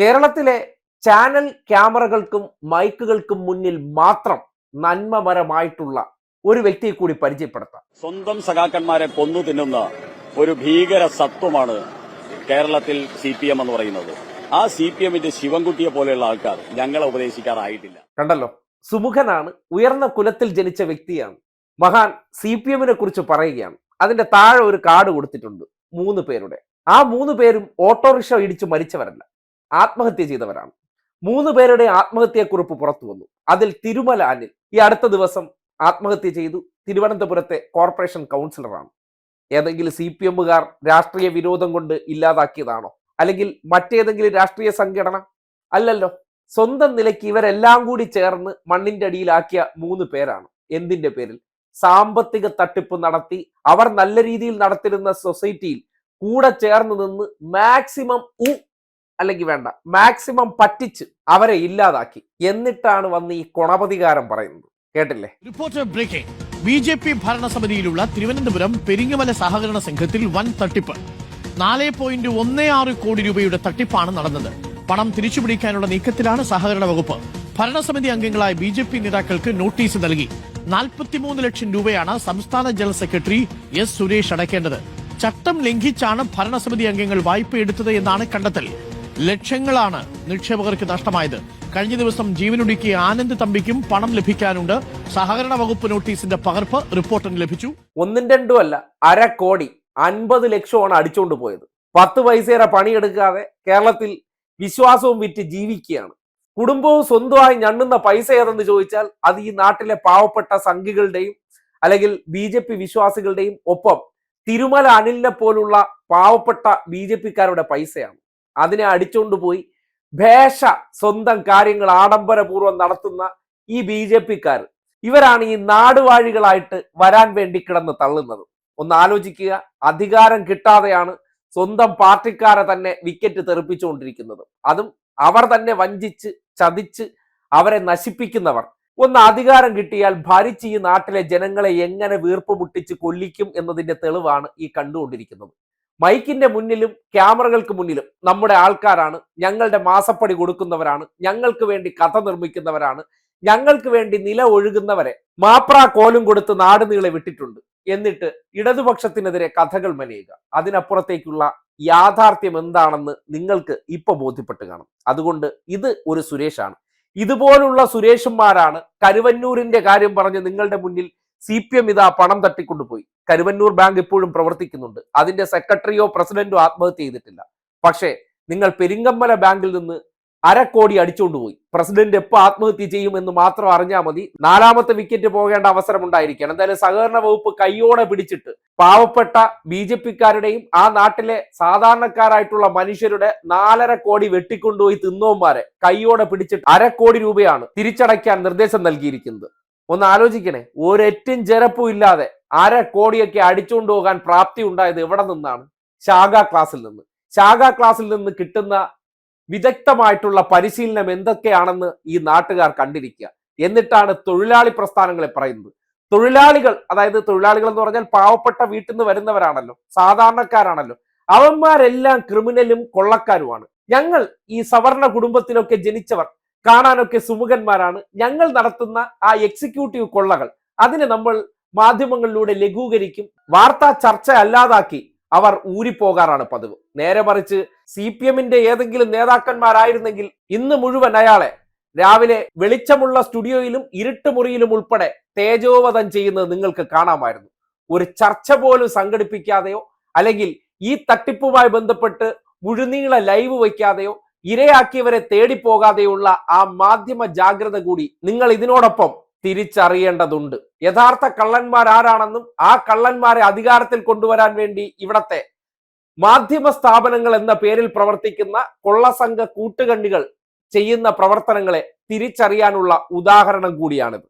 കേരളത്തിലെ ചാനൽ ക്യാമറകൾക്കും മൈക്കുകൾക്കും മുന്നിൽ മാത്രം നന്മമരമായിട്ടുള്ള ഒരു വ്യക്തിയെ കൂടി പരിചയപ്പെടുത്താം. സ്വന്തം സഖാക്കന്മാരെ കൊന്നു തിന്നുന്ന ഒരു ഭീകര സത്വമാണ് കേരളത്തിൽ സി പി എം എന്ന് പറയുന്നത്. ആ സി പി എമ്മിന്റെ ശിവൻകുട്ടിയെ പോലെയുള്ള ആൾക്കാർ ഞങ്ങളെ ഉപദേശിക്കാറായിട്ടില്ല. കണ്ടല്ലോ? സുമുഖനാണ് ഉയർന്ന കുലത്തിൽ ജനിച്ച വ്യക്തിയാണ്. മഹാൻ സി പി എമ്മിനെ കുറിച്ച് പറയുകയാണ്. അതിന്റെ താഴെ ഒരു കാർഡ് കൊടുത്തിട്ടുണ്ട് മൂന്ന് പേരുടെ. ആ മൂന്ന് പേരും ഓട്ടോറിക്ഷ ഇടിച്ച് മരിച്ചവരല്ല. ആത്മഹത്യ ചെയ്തവരാണ്. മൂന്ന് പേരുടെ ആത്മഹത്യക്കുറിപ്പ് പുറത്തു വന്നു. അതിൽ തിരുമല അനിൽ ഈ അടുത്ത ദിവസം ആത്മഹത്യ ചെയ്തു. തിരുവനന്തപുരത്തെ കോർപ്പറേഷൻ കൗൺസിലറാണ് ഏതെങ്കിലും സി പി എമ്മുകാർ രാഷ്ട്രീയ വിരോധം കൊണ്ട് ഇല്ലാതാക്കിയതാണോ? അല്ലെങ്കിൽ മറ്റേതെങ്കിലും രാഷ്ട്രീയ സംഘടന? അല്ലല്ലോ. സ്വന്തം നിലയ്ക്ക് ഇവരെല്ലാം കൂടി ചേർന്ന് മണ്ണിന്റെ അടിയിലാക്കിയ മൂന്ന് പേരാണ്. എന്തിന്റെ പേരിൽ? സാമ്പത്തിക തട്ടിപ്പ് നടത്തി അവർ നല്ല രീതിയിൽ നടത്തിരുന്ന സൊസൈറ്റിയിൽ കൂടെ ചേർന്ന് നിന്ന് മാക്സിമം ഉ അല്ലെങ്കിൽ വേണ്ട. മാക്സിമം പറ്റിച്ച് അവരെ ഇല്ലാതാക്കി. എന്നിട്ടാണ് വന്ന് ഈ കൊണപതികാരം പറയുന്നത്. കേട്ടില്ലേ? Reporter breaking B J P ഭരണസമിതിയിലുള്ള Thiruvananthapuram Peringamala സഹകരണ സംഘത്തിൽ വൻ തട്ടിപ്പ്. നാല് പോയിന്റ് ഒന്ന് ആറ് കോടി രൂപയുടെ തട്ടിപ്പാണ് നടന്നത്. പണം തിരിച്ചുപിടിക്കാനുള്ള നീക്കത്തിലാണ് സഹകരണ വകുപ്പ്. ഭരണസമിതി അംഗങ്ങളായ ബി ജെ പി നേതാക്കൾക്ക് നോട്ടീസ് നൽകി. നാൽപ്പത്തിമൂന്ന് ലക്ഷം രൂപയാണ് സംസ്ഥാന ജനറൽ സെക്രട്ടറി എസ് സുരേഷ് അടയ്ക്കേണ്ടത്. ചട്ടം ലംഘിച്ചാണ് ഭരണസമിതി അംഗങ്ങൾ വായ്പ എടുത്തത് എന്നാണ് കണ്ടെത്തൽ. ലക്ഷങ്ങളാണ് നിക്ഷേപകർക്ക് നഷ്ടമായത്. കഴിഞ്ഞ ദിവസം ജീവനൊടുക്കിയ ആനന്ദ് തമ്പിക്കും പണം ലഭിക്കാനുണ്ട്. സഹകരണ വകുപ്പ് നോട്ടീസിന്റെ പകർപ്പ് റിപ്പോർട്ടിന് ലഭിച്ചു. ഒന്നും രണ്ടും അല്ല അര കോടി അൻപത് ലക്ഷമാണ് അടിച്ചുകൊണ്ട് പോയത്. പത്ത് പൈസയുടെ പണിയെടുക്കാതെ കേരളത്തിൽ വിശ്വാസവും വിറ്റ് ജീവിക്കുകയാണ്. കുടുംബവും സ്വന്തമായി ഞണ്ണുന്ന പൈസ ഏതെന്ന് ചോദിച്ചാൽ അത് ഈ നാട്ടിലെ പാവപ്പെട്ട സംഘികളുടെയും അല്ലെങ്കിൽ ബി ജെ പി വിശ്വാസികളുടെയും ഒപ്പം തിരുമല അനിലിനെ പോലുള്ള പാവപ്പെട്ട ബി ജെ പിക്കാരുടെ പൈസയാണ്. അതിനെ അടിച്ചുകൊണ്ട് പോയി. ഭേഷ സ്വന്തം കാര്യങ്ങൾ ആഡംബരപൂർവം നടത്തുന്ന ഈ ബി ജെ പിക്കാർ ഇവരാണ് ഈ നാടുവാഴികളായിട്ട് വരാൻ വേണ്ടി കിടന്ന് തള്ളുന്നത്. ഒന്ന് ആലോചിക്കുക അധികാരം കിട്ടാതെയാണ് സ്വന്തം പാർട്ടിക്കാരെ തന്നെ വിക്കറ്റ് തെറിപ്പിച്ചുകൊണ്ടിരിക്കുന്നത്. അതും അവർ തന്നെ വഞ്ചിച്ച് ചതിച്ച് അവരെ നശിപ്പിക്കുന്നവർ. ഒന്ന് അധികാരം കിട്ടിയാൽ ഭരിച്ച് ഈ നാട്ടിലെ ജനങ്ങളെ എങ്ങനെ വീർപ്പ് മുട്ടിച്ച് കൊല്ലിക്കും എന്നതിന്റെ തെളിവാണ് ഈ കണ്ടുകൊണ്ടിരിക്കുന്നത്. മൈക്കിന്റെ മുന്നിലും ക്യാമറകൾക്ക് മുന്നിലും നമ്മുടെ ആൾക്കാരാണ്. ഞങ്ങളുടെ മാസപ്പടി കൊടുക്കുന്നവരാണ്. ഞങ്ങൾക്ക് വേണ്ടി കഥ നിർമ്മിക്കുന്നവരാണ്. ഞങ്ങൾക്ക് വേണ്ടി നില ഒഴുകുന്നവരെ മാപ്ര കോലും കൊടുത്ത് നാട് നീളെ വിട്ടിട്ടുണ്ട്. എന്നിട്ട് ഇടതുപക്ഷത്തിനെതിരെ കഥകൾ മെനയുക. അതിനപ്പുറത്തേക്കുള്ള യാഥാർത്ഥ്യം എന്താണെന്ന് നിങ്ങൾക്ക് ഇപ്പൊ ബോധ്യപ്പെട്ട് കാണും. അതുകൊണ്ട് ഇത് ഒരു സുരേഷാണ്. ഇതുപോലുള്ള സുരേഷന്മാരാണ് കരുവന്നൂരിന്റെ കാര്യം പറഞ്ഞ് നിങ്ങളുടെ മുന്നിൽ സി പി എം ഇതാ പണം തട്ടിക്കൊണ്ടുപോയി. കരുവന്നൂർ ബാങ്ക് ഇപ്പോഴും പ്രവർത്തിക്കുന്നുണ്ട്. അതിന്റെ സെക്രട്ടറിയോ പ്രസിഡന്റോ ആത്മഹത്യ ചെയ്തിട്ടില്ല. പക്ഷേ നിങ്ങൾ പെരിങ്കമ്പല ബാങ്കിൽ നിന്ന് അരക്കോടി അടിച്ചുകൊണ്ടുപോയി പ്രസിഡന്റ് എപ്പോ ആത്മഹത്യ ചെയ്യും എന്ന് മാത്രം അറിഞ്ഞാൽ മതി. നാലാമത്തെ വിക്കറ്റ് പോകേണ്ട അവസരം ഉണ്ടായിരിക്കണം എന്തായാലും സഹകരണ വകുപ്പ് കൈയോടെ പിടിച്ചിട്ട് പാവപ്പെട്ട ബി ജെ പിക്കാരുടെയും ആ നാട്ടിലെ സാധാരണക്കാരായിട്ടുള്ള മനുഷ്യരുടെ നാലര കോടി വെട്ടിക്കൊണ്ടുപോയി തിന്നോന്മാരെ കൈയോടെ പിടിച്ചിട്ട് അരക്കോടി രൂപയാണ് തിരിച്ചടയ്ക്കാൻ നിർദ്ദേശം നൽകിയിരിക്കുന്നത്. ഒന്ന് ആലോചിക്കണേ. ഒരൊറ്റും ജരപ്പും ഇല്ലാതെ അര കോടിയൊക്കെ അടിച്ചുകൊണ്ട് പോകാൻ പ്രാപ്തി ഉണ്ടായത് എവിടെ നിന്നാണ്? ശാഖാ ക്ലാസ്സിൽ നിന്ന്. ശാഖാ ക്ലാസ്സിൽ നിന്ന് കിട്ടുന്ന വിദഗ്ധമായിട്ടുള്ള പരിശീലനം എന്തൊക്കെയാണെന്ന് ഈ നാട്ടുകാർ കണ്ടിരിക്കുക. എന്നിട്ടാണ് തൊഴിലാളി പ്രസ്ഥാനങ്ങളെ പറയുന്നത്. തൊഴിലാളികൾ അതായത് തൊഴിലാളികൾ എന്ന് പറഞ്ഞാൽ പാവപ്പെട്ട വീട്ടിൽ നിന്ന് വരുന്നവരാണല്ലോ. സാധാരണക്കാരാണല്ലോ. അവന്മാരെല്ലാം ക്രിമിനലും കൊള്ളക്കാരുമാണ്. ഞങ്ങൾ ഈ സവർണ കുടുംബത്തിലൊക്കെ ജനിച്ചവർ കാണാനൊക്കെ സുമുഖന്മാരാണ്. ഞങ്ങൾ നടത്തുന്ന ആ എക്സിക്യൂട്ടീവ് കൊള്ളകൾ അതിനെ നമ്മൾ മാധ്യമങ്ങളിലൂടെ ലഘൂകരിക്കും. വാർത്താ ചർച്ച അല്ലാതാക്കി അവർ ഊരിപ്പോകാറാണ് പതിവ്. നേരെ മറിച്ച് സി പി എമ്മിന്റെ ഏതെങ്കിലും നേതാക്കന്മാരായിരുന്നെങ്കിൽ ഇന്ന് മുഴുവൻ അയാളെ രാവിലെ വെളിച്ചമുള്ള സ്റ്റുഡിയോയിലും ഇരുട്ട് മുറിയിലും ഉൾപ്പെടെ തേജോവധം ചെയ്യുന്നത് നിങ്ങൾക്ക് കാണാമായിരുന്നു. ഒരു ചർച്ച പോലും സംഘടിപ്പിക്കാതെയോ അല്ലെങ്കിൽ ഈ തട്ടിപ്പുമായി ബന്ധപ്പെട്ട് മുഴുനീള ലൈവ് വയ്ക്കാതെയോ ഇരയാക്കിയവരെ തേടിപ്പോകാതെയുള്ള ആ മാധ്യമ ജാഗ്രത കൂടി നിങ്ങൾ ഇതിനോടൊപ്പം തിരിച്ചറിയേണ്ടതുണ്ട്. യഥാർത്ഥ കള്ളന്മാർ ആരാണെന്നും ആ കള്ളന്മാരെ അധികാരത്തിൽ കൊണ്ടുവരാൻ വേണ്ടി ഇവിടത്തെ മാധ്യമ സ്ഥാപനങ്ങൾ എന്ന പേരിൽ പ്രവർത്തിക്കുന്ന കൊള്ളസംഘ കൂട്ടുകണ്ണികൾ ചെയ്യുന്ന പ്രവർത്തനങ്ങളെ തിരിച്ചറിയാനുള്ള ഉദാഹരണം കൂടിയാണിത്.